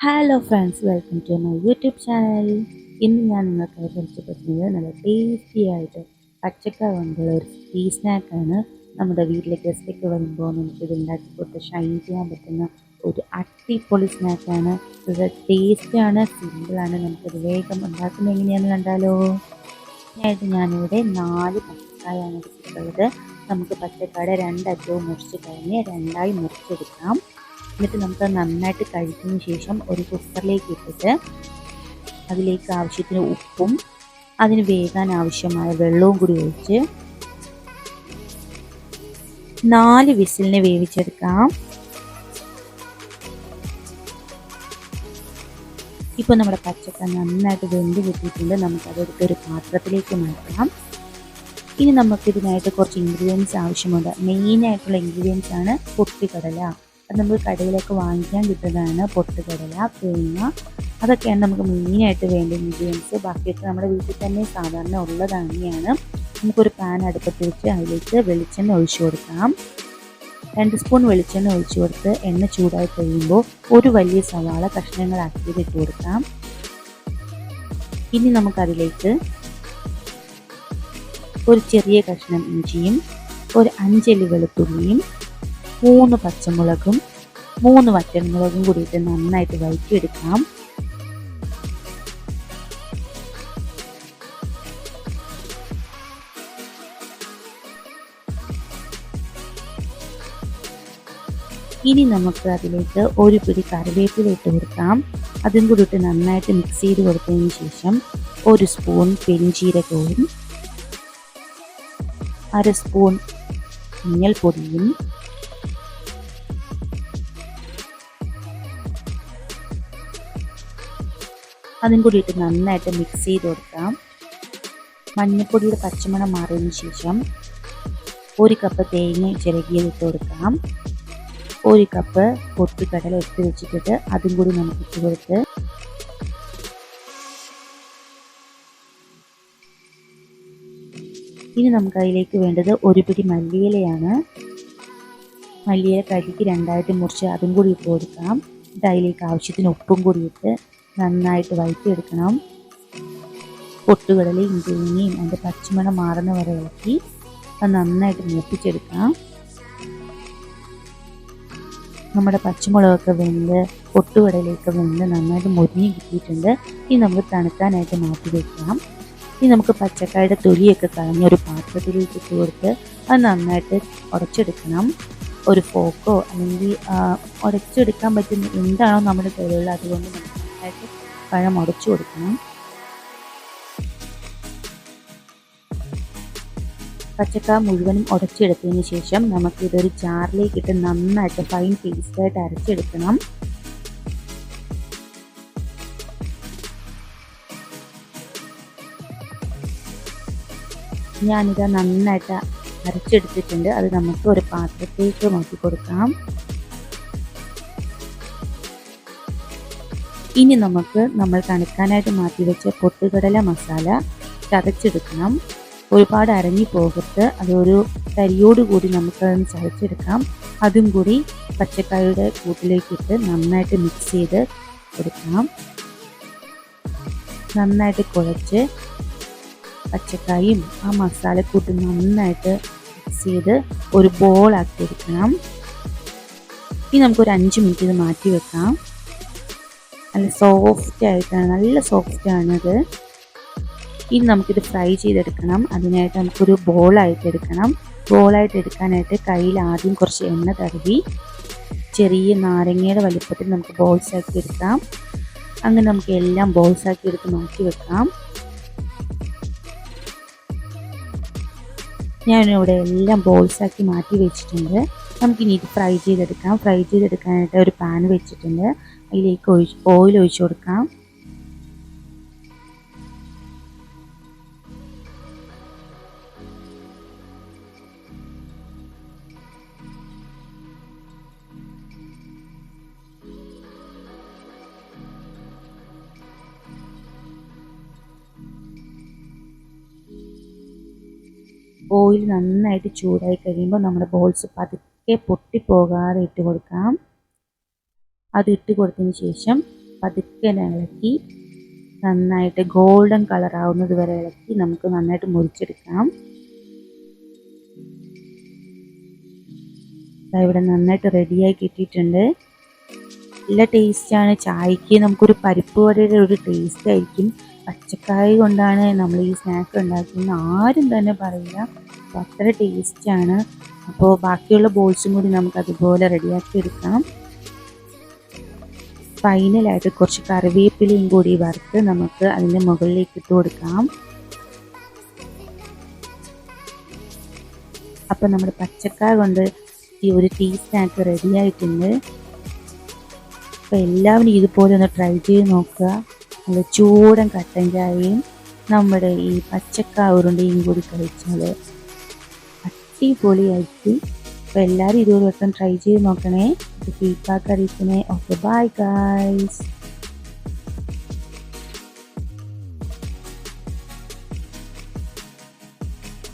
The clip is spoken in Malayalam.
Hello friends welcome to my YouTube channel ഇന്ന് ഞാൻ നിങ്ങൾക്കായി പരിചയപ്പെടുത്തുന്നത് നല്ല ടേസ്റ്റി ആയിട്ട് പച്ചക്കറി കൊണ്ടുള്ള ഒരു ടീ സ്നാക്കാണ് നമ്മുടെ വീട്ടിലെ ഗസ്റ്റൊക്കെ വരുമ്പോൾ നമുക്കിത് ഉണ്ടാക്കി കൊടുത്ത് ഷൈൻ ചെയ്യാൻ പറ്റുന്ന ഒരു അടിപൊളി സ്നാക്കാണ് ഇത് ടേസ്റ്റാണ് സിമ്പിളാണ് നമുക്കത് വേഗം ഉണ്ടാക്കുന്നത് എങ്ങനെയാണെന്ന് കണ്ടാലോ? ഇതിനായിട്ട് ഞാനിവിടെ നാല് പച്ചക്കായാണ് എടുത്തിട്ടുള്ളത്. നമുക്ക് പച്ചക്കാട് രണ്ടറ്റവും മുറിച്ച് കഴിഞ്ഞ് രണ്ടായി മുറിച്ചെടുക്കാം. എന്നിട്ട് നമുക്ക് നന്നായിട്ട് കഴിച്ചതിന് ശേഷം ഒരു കുക്കറിലേക്ക് ഇട്ടിട്ട് അതിലേക്ക് ആവശ്യത്തിന് ഉപ്പും അതിന് വേകാൻ ആവശ്യമായ വെള്ളവും കൂടി ഒഴിച്ച് നാല് വിസിലിനെ വേവിച്ചെടുക്കാം. ഇപ്പോൾ നമ്മുടെ പച്ചക്ക നന്നായിട്ട് വെന്ത് കിട്ടിയിട്ടുണ്ട്. നമുക്കതെടുത്ത് ഒരു പാത്രത്തിലേക്ക് മാറ്റാം. ഇനി നമുക്കിതിനായിട്ട് കുറച്ച് ഇൻഗ്രീഡിയൻസ് ആവശ്യമുണ്ട്. മെയിനായിട്ടുള്ള ഇൻഗ്രീഡിയൻസ് ആണ് പൊട്ടിക്കടല. അത് നമുക്ക് കടയിലൊക്കെ വാങ്ങിക്കാൻ കിട്ടുന്നതാണ് പൊട്ടുകടല തേങ്ങ. അതൊക്കെയാണ് നമുക്ക് മെയിനായിട്ട് വേണ്ട ഇൻഗ്രീഡിയൻസ് ബാക്കിയൊക്കെ നമ്മുടെ വീട്ടിൽ തന്നെ സാധാരണ ഉള്ളത് തന്നെയാണ്. നമുക്കൊരു പാൻ അടുപ്പത്ത് വെച്ച് അതിലേക്ക് വെളിച്ചെണ്ണ ഒഴിച്ചു കൊടുക്കാം. രണ്ട് സ്പൂൺ വെളിച്ചെണ്ണ ഒഴിച്ചു കൊടുത്ത് എണ്ണ ചൂടായി കഴിയുമ്പോൾ ഒരു വലിയ സവാള കഷ്ണങ്ങളാക്കിയത് ഇട്ട് കൊടുക്കാം. ഇനി നമുക്കതിലേക്ക് ഒരു ചെറിയ കഷ്ണം ഇഞ്ചിയും ഒരു അഞ്ചലി വെളുത്തുള്ളിയും മൂന്ന് പച്ചമുളകും മൂന്ന് വറ്റൻമുളകും കൂടിയിട്ട് നന്നായിട്ട് വഴറ്റിയെടുക്കാം. ഇനി നമുക്ക് അതിലേക്ക് ഒരു പിടി കറിവേപ്പില ഇട്ട് കൊടുക്കാം. അതും കൂടി നന്നായിട്ട് മിക്സ് ചെയ്ത് കൊടുത്തതിന് ശേഷം ഒരു സ്പൂൺ പെരിഞ്ചീരകവും അര സ്പൂൺ മഞ്ഞൾപ്പൊടിയും അതും കൂടി ഇട്ട് നന്നായിട്ട് മിക്സ് ചെയ്ത് കൊടുക്കാം. മഞ്ഞൾപ്പൊടിയുടെ പച്ചമണം മാറിയതിന് ശേഷം ഒരു കപ്പ് തേങ്ങ ചിരകിയത് ഇട്ട് കൊടുക്കാം. ഒരു കപ്പ് പൊട്ടിക്കടല എടുത്ത് വെച്ചിട്ടിട്ട് അതും കൂടി നമുക്ക് ഇട്ട് കൊടുത്ത് ഇനി നമുക്ക് അതിലേക്ക് വേണ്ടത് ഒരു പിടി മല്ലിയിലയാണ്. മല്ലിയില കഴുകി രണ്ടായിട്ട് മുറിച്ച് അതും കൂടി ഇട്ട് കൊടുക്കാം. എന്നിട്ട് അതിലേക്ക് ആവശ്യത്തിന് ഉപ്പും കൂടി ഇട്ട് നന്നായിട്ട് വഴറ്റിയെടുക്കണം. പൊട്ടുകടലയും തേങ്ങയും അതിന്റെ പച്ചമണം മാറുന്ന വരെ ഇളക്കി അത് നന്നായിട്ട് മൂപ്പിച്ചെടുക്കാം നമ്മുടെ പച്ചമുളകൊക്കെ വെന്ത് പൊട്ടുകടലയൊക്കെ വെന്ത് നന്നായിട്ട് മുരിഞ്ഞ് കിട്ടിയിട്ടുണ്ട്. ഇനി നമുക്ക് തണുക്കാനായിട്ട് മാറ്റി വെക്കാം. ഇനി നമുക്ക് പച്ചക്കായുടെ തൊലിയൊക്കെ കളഞ്ഞ ഒരു പാത്രത്തിലേക്ക് ഇട്ട് കൊടുത്ത് അത് നന്നായിട്ട് ഉടച്ചെടുക്കണം. ഒരു ഫോക്കോ അല്ലെങ്കിൽ ഉടച്ചെടുക്കാൻ പറ്റുന്ന എന്താണോ നമ്മുടെ കയ്യിലുള്ളത് അതുകൊണ്ട് നമുക്ക് നന്നായിട്ട് പഴം ഉടച്ചു കൊടുക്കണം. പച്ചക്ക മുഴുവനും ഉടച്ചെടുത്തതിന് ശേഷം നമുക്കിതൊരു ചാറിലേക്കിട്ട് നന്നായിട്ട് ഫൈൻ പേസ്റ്റായിട്ട് അരച്ചെടുക്കണം. ഞാനിത് നന്നായിട്ട് അരച്ചെടുത്തിട്ടുണ്ട്. അത് നമുക്ക് ഒരു പാത്രത്തേക്ക് മാറ്റി കൊടുക്കാം. ഇനി നമുക്ക് നമ്മൾ തണുക്കാനായിട്ട് മാറ്റി വെച്ച പൊട്ടുകടല മസാല ചതച്ചെടുക്കണം. ഒരുപാട് അരഞ്ഞു പോകത്ത് അതൊരു തരിയോട് കൂടി നമുക്കതൊന്ന് ചതച്ചെടുക്കാം. അതും കൂടി പച്ചക്കായുടെ കൂട്ടിലേക്കിട്ട് നന്നായിട്ട് മിക്സ് ചെയ്ത് കൊടുക്കാം നന്നായിട്ട് കുഴച്ച് പച്ചക്കായും ആ മസാലക്കൂട്ട് നന്നായിട്ട് മിക്സ് ചെയ്ത് ഒരു ബോളാക്കി എടുക്കണം. ഇനി നമുക്കൊരു അഞ്ച് മിനിറ്റ് ഇത് മാറ്റി വെക്കാം. നല്ല സോഫ്റ്റ് ആയിട്ടാണ് നല്ല സോഫ്റ്റ് ആണിത്. ഇനി നമുക്കിത് ഫ്രൈ ചെയ്തെടുക്കണം. അതിനായിട്ട് നമുക്കൊരു ബോളായിട്ട് എടുക്കണം. ബോളായിട്ട് എടുക്കാനായിട്ട് കയ്യിൽ ആദ്യം കുറച്ച് എണ്ണ തടവി ചെറിയ നാരങ്ങയുടെ വലിപ്പത്തിൽ നമുക്ക് ബോൾസ് ആക്കി എടുക്കാം. അങ്ങനെ നമുക്ക് എല്ലാം ബോൾസ് ആക്കി എടുത്ത് മാറ്റി വെക്കാം. ഞാനിവിടെ എല്ലാം ബോൾസ് ആക്കി മാറ്റി വെച്ചിട്ടുണ്ട്. നമുക്കിനി ഇത് ഫ്രൈ ചെയ്തെടുക്കാം. ഫ്രൈ ചെയ്തെടുക്കാനായിട്ട് ഒരു പാൻ വെച്ചിട്ടുണ്ട്. അതിലേക്ക് ഒഴിച്ച് ഓയിൽ ഒഴിച്ചു കൊടുക്കാം. ഓയിൽ നന്നായിട്ട് ചൂടായി കഴിയുമ്പോൾ നമ്മുടെ ബോൾസ് പതുക്കെ പൊട്ടിപ്പോകാതെ ഇട്ട് കൊടുക്കാം. അത് ഇട്ട് കൊടുത്തതിന് ശേഷം പതുക്കെ ഇളക്കി നന്നായിട്ട് ഗോൾഡൻ കളർ ആവുന്നത് വരെ ഇളക്കി നമുക്ക് നന്നായിട്ട് മുറിച്ചെടുക്കാം. ഇവിടെ നന്നായിട്ട് റെഡിയായി കിട്ടിയിട്ടുണ്ട്. നല്ല ടേസ്റ്റാണ് ചായക്ക് നമുക്കൊരു പരിപ്പ് വടയുടെ ഒരു ടേസ്റ്റ് ആയിരിക്കും. പച്ചക്കായ കൊണ്ടാണ് നമ്മൾ ഈ സ്നാക്ക് ഉണ്ടാക്കുന്നത് ആരും തന്നെ പറയില്ല. അത്ര ടേസ്റ്റാണ് അപ്പോൾ ബാക്കിയുള്ള ബോൾസും കൂടി നമുക്ക് അതുപോലെ റെഡിയാക്കി എടുക്കാം. ഫൈനലായിട്ട് കുറച്ച് കറിവേപ്പിലയും കൂടി വറുത്ത് നമുക്ക് അതിന്റെ മുകളിലേക്ക് ഇട്ട് കൊടുക്കാം. അപ്പോൾ നമ്മുടെ പച്ചക്കായ കൊണ്ട് ഈ ഒരു ടീ സ്നാക്ക് റെഡി ആയിട്ടുണ്ട്. അപ്പോൾ എല്ലാവരും ഇതുപോലെ ഒന്ന് ട്രൈ ചെയ്ത് നോക്കുക. നല്ല ചൂടൻ കട്ടൻ ചായയും നമ്മുടെ ഈ പച്ചക്കായ ഉരുണ്ടയും കൂടി കഴിച്ചാൽ അടിപൊളിയായിരിക്കും അപ്പോൾ എല്ലാവരും വട്ടം ട്രൈ ചെയ്ത് നോക്കണേ. to be Kakaritune. Okay, bye guys!